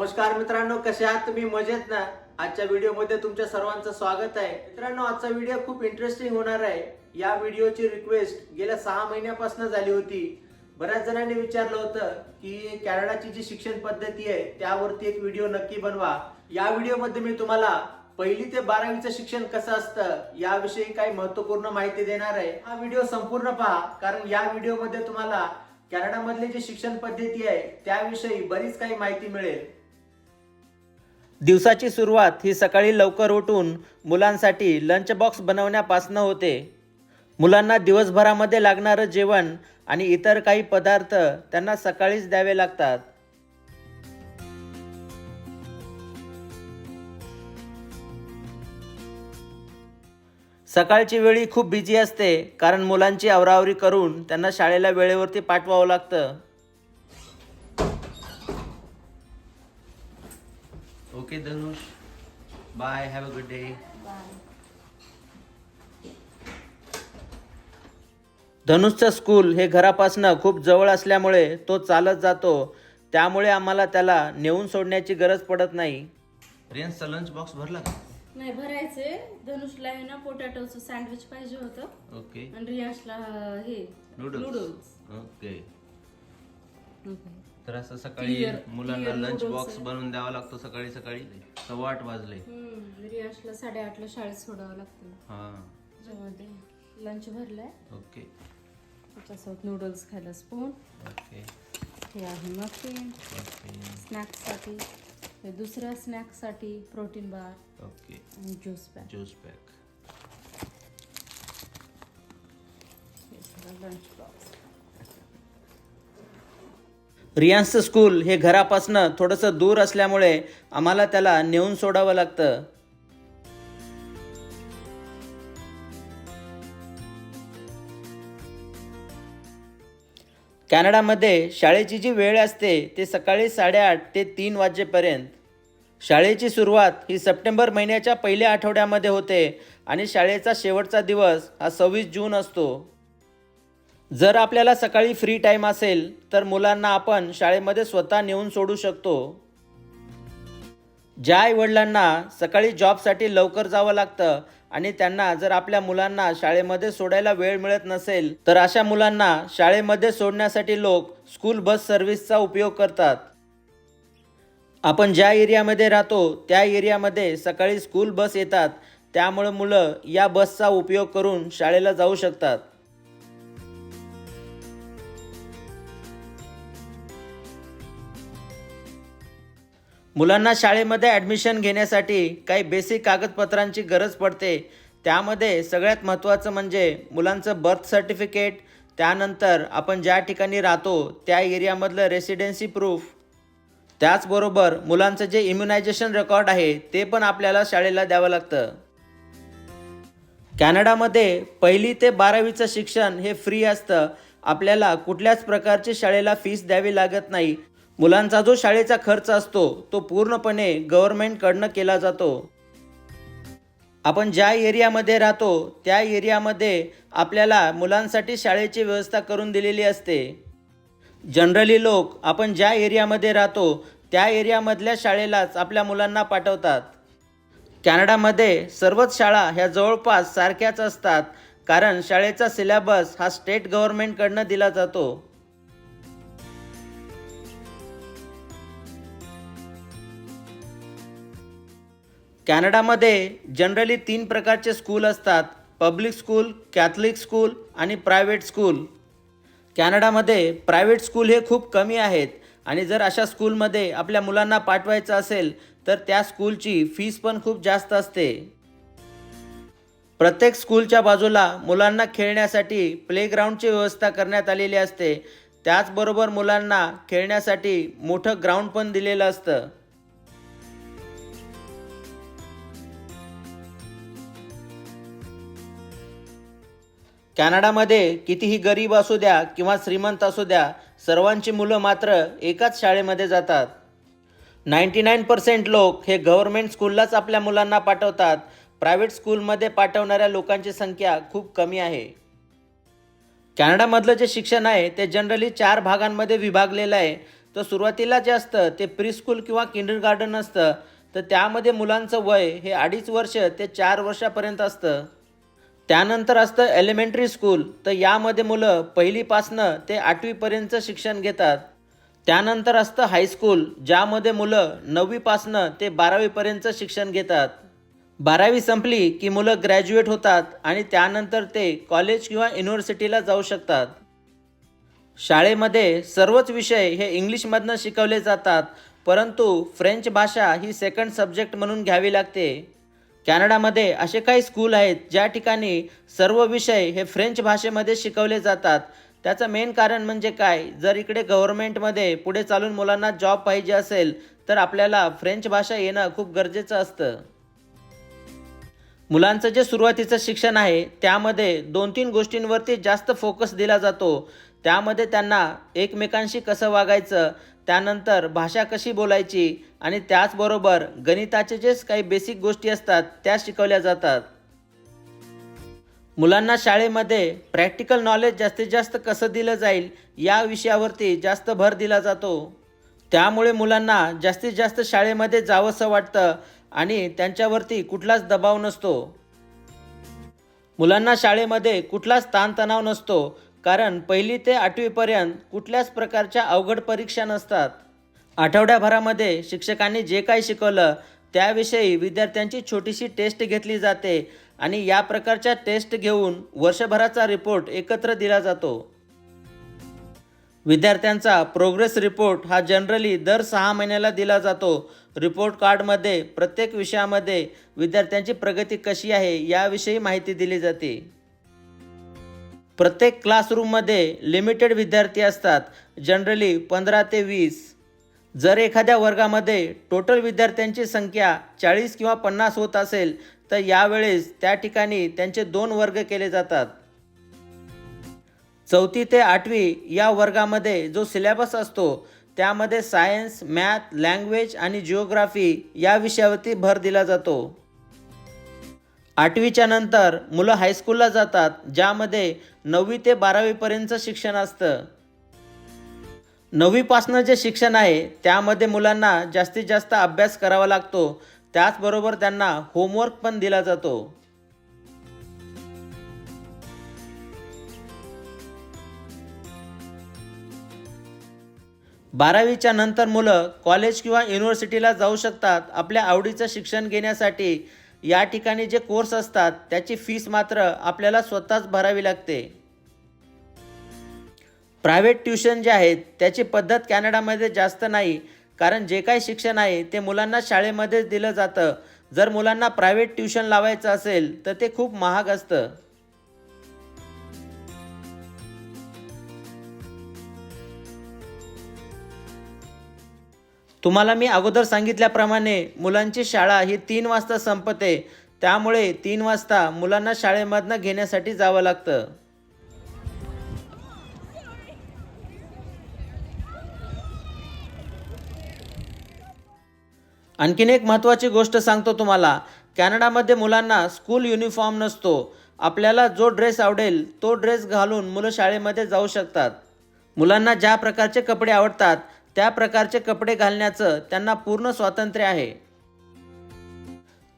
नमस्कार मित्रांनो कसे आहात? तुम्ही मजेत ना? आजच्या व्हिडिओमध्ये तुमच्या सर्वांचं स्वागत आहे. मित्रांनो आजचा व्हिडिओ खूप इंटरेस्टिंग होणार आहे. या व्हिडिओची रिक्वेस्ट गेल्या सहा महिन्यापासून झाली होती. बऱ्याच जणांनी विचारलं होतं की कॅनडाची जी शिक्षण पद्धती आहे त्यावरती एक व्हिडिओ नक्की बनवा. या व्हिडिओमध्ये मी तुम्हाला पहिली ते बारावीचं शिक्षण कसं असतं याविषयी काही महत्त्वपूर्ण माहिती देणार आहे. हा व्हिडिओ संपूर्ण पहा कारण या व्हिडिओमध्ये तुम्हाला कॅनडामधली जी शिक्षण पद्धती आहे त्याविषयी बरीच काही माहिती मिळेल. दिवसाची सुरुवात ही सकाळी लवकर उठून मुलांसाठी लंच बॉक्स बनवण्यापासनं होते. मुलांना दिवसभरामध्ये लागणारं जेवण आणि इतर काही पदार्थ त्यांना सकाळीच द्यावे लागतात. सकाळची वेळी खूप बिझी असते कारण मुलांची आवरावरी करून त्यांना शाळेला वेळेवरती पाठवावं लागतं. Okay Dhanush. Bye have a good day धनुषचं school हे घरापासनं खूप जवळ असल्यामुळे तो चालत जातो. त्यामुळे आम्हाला त्याला नेऊन सोडण्याची गरज पडत नाही. रेन्सचा लंच बॉक्स भरला का? नाही भरायचे. धनुषला आहे ना पोटॅटोचं सँडविच पाहिजे होतं. ओके आणि रियाशला हे नूडल्स नूडल्स ओके तर असं सकाळी Clear- मुलांना clear लंच noodles बॉक्स आहे. बनवून द्यावा लागतो सकाळी सकाळी. सव्वा आठ वाजले. हम्म, रियाशला साडेआठला शाळेत सोडावं लागतं. हा. त्याच्यामध्ये लंच भरलाय. ओके. त्याच्यासोबत नूडल्स खायला स्पून ओके. हे आहे मफिन ओके स्नॅक्ससाठी हे दुसऱ्या स्नॅक्ससाठी प्रोटीन बार ओके आणि juice pack juice pack lunch box रियांसचं school हे घरापासनं थोडंसं दूर असल्यामुळे आम्हाला त्याला नेऊन सोडावं लागतं. कॅनडामध्ये शाळेची जी वेळ असते ते सकाळी साडेआठ ते तीन वाजेपर्यंत. शाळेची सुरुवात ही सप्टेंबर महिन्याच्या पहिल्या आठवड्यामध्ये होते आणि शाळेचा शेवटचा दिवस हा सव्वीस जून असतो. जर आपल्याला सकाळी फ्री टाईम असेल तर मुलांना आपण शाळेमध्ये स्वतः नेऊन सोडू शकतो. ज्या आईवडिलांना सकाळी जॉबसाठी लवकर जावं लागतं आणि त्यांना जर आपल्या मुलांना शाळेमध्ये सोडायला वेळ मिळत नसेल तर अशा मुलांना शाळेमध्ये सोडण्यासाठी लोक स्कूल बस सर्व्हिसचा उपयोग करतात. आपण ज्या एरियामध्ये राहतो त्या एरियामध्ये सकाळी स्कूल बस येतात. त्यामुळे मुलं या बसचा उपयोग करून शाळेला जाऊ शकतात. मुलांना शाळेमध्ये ॲडमिशन घेण्यासाठी काही बेसिक कागदपत्रांची गरज पडते. त्यामध्ये सगळ्यात महत्त्वाचं म्हणजे मुलांचं बर्थ सर्टिफिकेट त्यानंतर आपण ज्या ठिकाणी राहतो त्या एरियामधलं रेसिडेन्सी प्रूफ त्याचबरोबर मुलांचं जे इम्युनायझेशन रेकॉर्ड आहे ते पण आपल्याला शाळेला द्यावं लागतं. कॅनडामध्ये पहिली ते बारावीचं शिक्षण हे फ्री असतं. आपल्याला कुठल्याच प्रकारची शाळेला फीस द्यावी लागत नाही. मुलांचा जो शाळेचा खर्च असतो तो पूर्णपणे गव्हर्मेंटकडनं केला जातो. आपण ज्या एरियामध्ये राहतो त्या एरियामध्ये आपल्याला मुलांसाठी शाळेची व्यवस्था करून दिलेली असते. जनरली लोक आपण ज्या एरियामध्ये राहतो त्या एरियामधल्या शाळेलाच आपल्या मुलांना पाठवतात. कॅनडामध्ये सर्वच शाळा ह्या जवळपास सारख्याच असतात कारण शाळेचा सिलेबस हा स्टेट गव्हर्मेंटकडनं दिला जातो. कॅनडामध्ये जनरली तीन प्रकारचे स्कूल असतात पब्लिक स्कूल कॅथलिक स्कूल आणि प्रायव्हेट स्कूल. कॅनडामध्ये प्रायव्हेट स्कूल हे खूप कमी आहेत आणि जर अशा स्कूलमध्ये आपल्या मुलांना पाठवायचं असेल तर त्या स्कूलची फीस पण खूप जास्त असते. प्रत्येक स्कूलच्या बाजूला मुलांना खेळण्यासाठी प्लेग्राऊंडची व्यवस्था करण्यात आलेली असते. त्याचबरोबर मुलांना खेळण्यासाठी मोठं ग्राउंड पण दिलेलं असतं. कॅनडामध्ये कितीही गरीब असू द्या किंवा श्रीमंत असू द्या सर्वांची मुलं मात्र एकाच शाळेमध्ये जातात. नाईंटी नाईन पर्सेंट लोक हे गव्हर्मेंट स्कूललाच आपल्या मुलांना पाठवतात. प्रायव्हेट स्कूलमध्ये पाठवणाऱ्या लोकांची संख्या खूप कमी आहे. कॅनडामधलं जे शिक्षण आहे ते जनरली चार भागांमध्ये विभागलेलं आहे. तर सुरुवातीला जे असतं ते प्री स्कूल किंवा किंडर गार्डन असतं. तर त्यामध्ये मुलांचं वय हे अडीच वर्ष ते चार वर्षापर्यंत असतं. त्यानंतर असतं एलिमेंटरी स्कूल तर यामध्ये मुलं पहिलीपासनं ते आठवीपर्यंतचं शिक्षण घेतात. त्यानंतर असतं हायस्कूल ज्यामध्ये मुलं नववीपासनं ते बारावीपर्यंतचं शिक्षण घेतात. बारावी संपली की मुलं ग्रॅज्युएट होतात आणि त्यानंतर ते कॉलेज किंवा युनिव्हर्सिटीला जाऊ शकतात. शाळेमध्ये सर्वच विषय हे इंग्लिशमधनं शिकवले जातात परंतु फ्रेंच भाषा ही सेकंड सब्जेक्ट म्हणून घ्यावी लागते. कॅनडामध्ये असे काही स्कूल आहेत ज्या ठिकाणी सर्व विषय हे फ्रेंच भाषेमध्ये शिकवले जातात. त्याचं मेन कारण म्हणजे काय? जर इकडे गव्हर्नमेंटमध्ये पुढे चालून मुलांना जॉब पाहिजे असेल तर आपल्याला फ्रेंच भाषा येणं खूप गरजेचं असतं. मुलांचं जे सुरुवातीचं शिक्षण आहे त्यामध्ये दोन तीन गोष्टींवरती जास्त फोकस दिला जातो. त्यामध्ये त्यांना एकमेकांशी कसं वागायचं त्यानंतर भाषा कशी बोलायची आणि त्याचबरोबर गणिताचे जे काही बेसिक गोष्टी असतात त्या शिकवल्या जातात. मुलांना शाळेमध्ये प्रॅक्टिकल नॉलेज जास्तीत जास्त कसं दिलं जाईल या विषयावरती जास्त भर दिला जातो. त्यामुळे मुलांना जास्तीत जास्त शाळेमध्ये जावंसं वाटतं आणि त्यांच्यावरती कुठलाच दबाव नसतो. मुलांना शाळेमध्ये कुठलाच ताणतणाव नसतो कारण पहिली ते आठवीपर्यंत कुठल्याच प्रकारच्या अवघड परीक्षा नसतात. आठवड्याभरामध्ये शिक्षकांनी जे काही शिकवलं त्याविषयी विद्यार्थ्यांची छोटीशी टेस्ट घेतली जाते आणि या प्रकारच्या टेस्ट घेऊन वर्षभराचा रिपोर्ट एकत्र दिला जातो. विद्यार्थ्यांचा प्रोग्रेस रिपोर्ट हा जनरली दर सहा महिन्याला दिला जातो. रिपोर्ट कार्डमध्ये प्रत्येक विषयामध्ये विद्यार्थ्यांची प्रगती कशी आहे याविषयी माहिती दिली जाते. प्रत्येक क्लासरूममध्ये लिमिटेड विद्यार्थी असतात. जनरली पंधरा ते वीस. जर एखाद्या वर्गामध्ये टोटल विद्यार्थ्यांची संख्या चाळीस किंवा पन्नास होत असेल तर यावेळेस त्या ठिकाणी त्यांचे दोन वर्ग केले जातात. चौथी ते आठवी या वर्गामध्ये जो सिलेबस असतो त्यामध्ये सायन्स मॅथ लँग्वेज आणि जिओग्राफी या विषयावरती भर दिला जातो. आठवीच्या नंतर मुलं हायस्कूलला जातात ज्यामध्ये नववी ते बारावीपर्यंतचं शिक्षण असतं. नववीपासनं जे शिक्षण आहे त्यामध्ये मुलांना जास्तीत जास्त अभ्यास करावा लागतो. त्याचबरोबर त्यांना होमवर्क पण दिला जातो. बारावीच्या नंतर मुलं कॉलेज किंवा युनिव्हर्सिटीला जाऊ शकतात. आपल्या आवडीचं शिक्षण घेण्यासाठी या ठिकाणी जे कोर्स असतात त्याची फीस मात्र आपल्याला स्वतःच भरावी लागते. प्रायव्हेट ट्युशन जे आहेत त्याची पद्धत कॅनडामध्ये जास्त नाही कारण जे काही शिक्षण आहे ते मुलांना शाळेमध्येच दिलं जातं. जर मुलांना प्रायव्हेट ट्युशन लावायचं असेल तर ते खूप महाग असतं. तुम्हाला मी अगोदर सांगितल्याप्रमाणे मुलांची शाळा ही तीन वाजता संपते. त्यामुळे तीन वाजता मुलांना शाळेमधनं घेण्यासाठी जावं लागतं. आणखीन एक महत्त्वाची गोष्ट सांगतो तुम्हाला. कॅनडामध्ये मुलांना स्कूल युनिफॉर्म नसतो. आपल्याला जो ड्रेस आवडेल तो ड्रेस घालून मुलं शाळेमध्ये जाऊ शकतात. मुलांना ज्या प्रकारचे कपडे आवडतात त्या प्रकारचे कपडे घालण्याचं त्यांना पूर्ण स्वातंत्र्य आहे.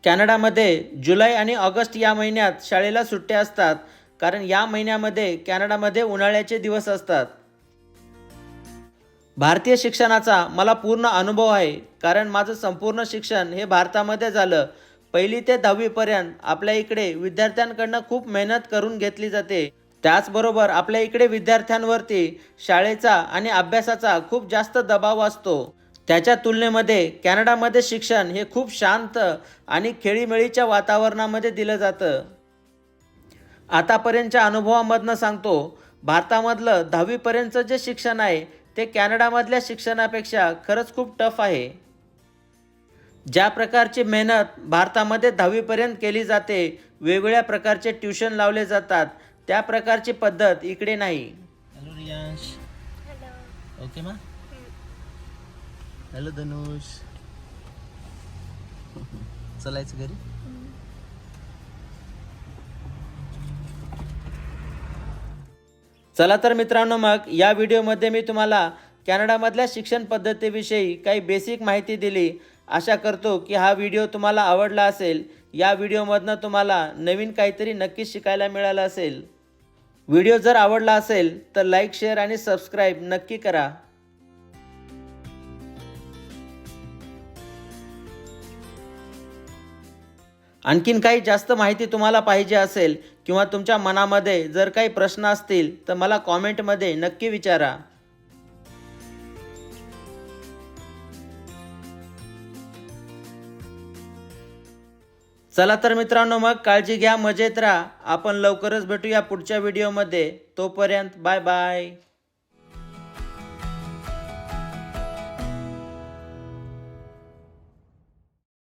कॅनडामध्ये जुलै आणि ऑगस्ट या महिन्यात शाळेला सुट्ट्या असतात कारण या महिन्यामध्ये कॅनडामध्ये उन्हाळ्याचे दिवस असतात. भारतीय शिक्षणाचा मला पूर्ण अनुभव आहे कारण माझं संपूर्ण शिक्षण हे भारतामध्ये झालं. पहिली ते दहावीपर्यंत आपल्या इकडे विद्यार्थ्यांकडनं खूप मेहनत करून घेतली जाते. त्याचबरोबर आपल्या इकडे विद्यार्थ्यांवरती शाळेचा आणि अभ्यासाचा खूप जास्त दबाव असतो. त्याच्या तुलनेमध्ये कॅनडामध्ये शिक्षण हे खूप शांत आणि खेळीमेळीच्या वातावरणामध्ये दिलं जातं. आतापर्यंतच्या अनुभवामधनं सांगतो भारतामधलं दहावीपर्यंतचं जे शिक्षण आहे ते कॅनडामधल्या शिक्षणापेक्षा खरंच खूप टफ आहे. ज्या प्रकारची मेहनत भारतामध्ये दहावीपर्यंत केली जाते वेगवेगळ्या प्रकारचे ट्युशन लावले जातात त्या प्रकारची पद्धत इकडे नाही. हॅलो रियांश ओके मा हॅलो धनुष चलायचं घरी? चला तर मित्रांनो मग या व्हिडिओमध्ये मी तुम्हाला कॅनडामधल्या शिक्षण पद्धतीविषयी काही बेसिक माहिती दिली. आशा करतो की हा व्हिडिओ तुम्हाला आवडला असेल. या व्हिडिओमधनं तुम्हाला नवीन काहीतरी नक्कीच शिकायला मिळालं असेल. व्हिडिओ जर आवडला असेल तर लाईक शेअर आणि सबस्क्राईब नक्की करा. आणखीन काही जास्त माहिती तुम्हाला पाहिजे असेल किंवा तुमच्या मनामध्ये जर काही प्रश्न असतील तर मला कॉमेंटमध्ये नक्की विचारा. चला तर मित्रांनो मग काळजी घ्या मजेत राहा. आपण लवकरच भेटूया पुढच्या व्हिडिओमध्ये तोपर्यंत बाय बाय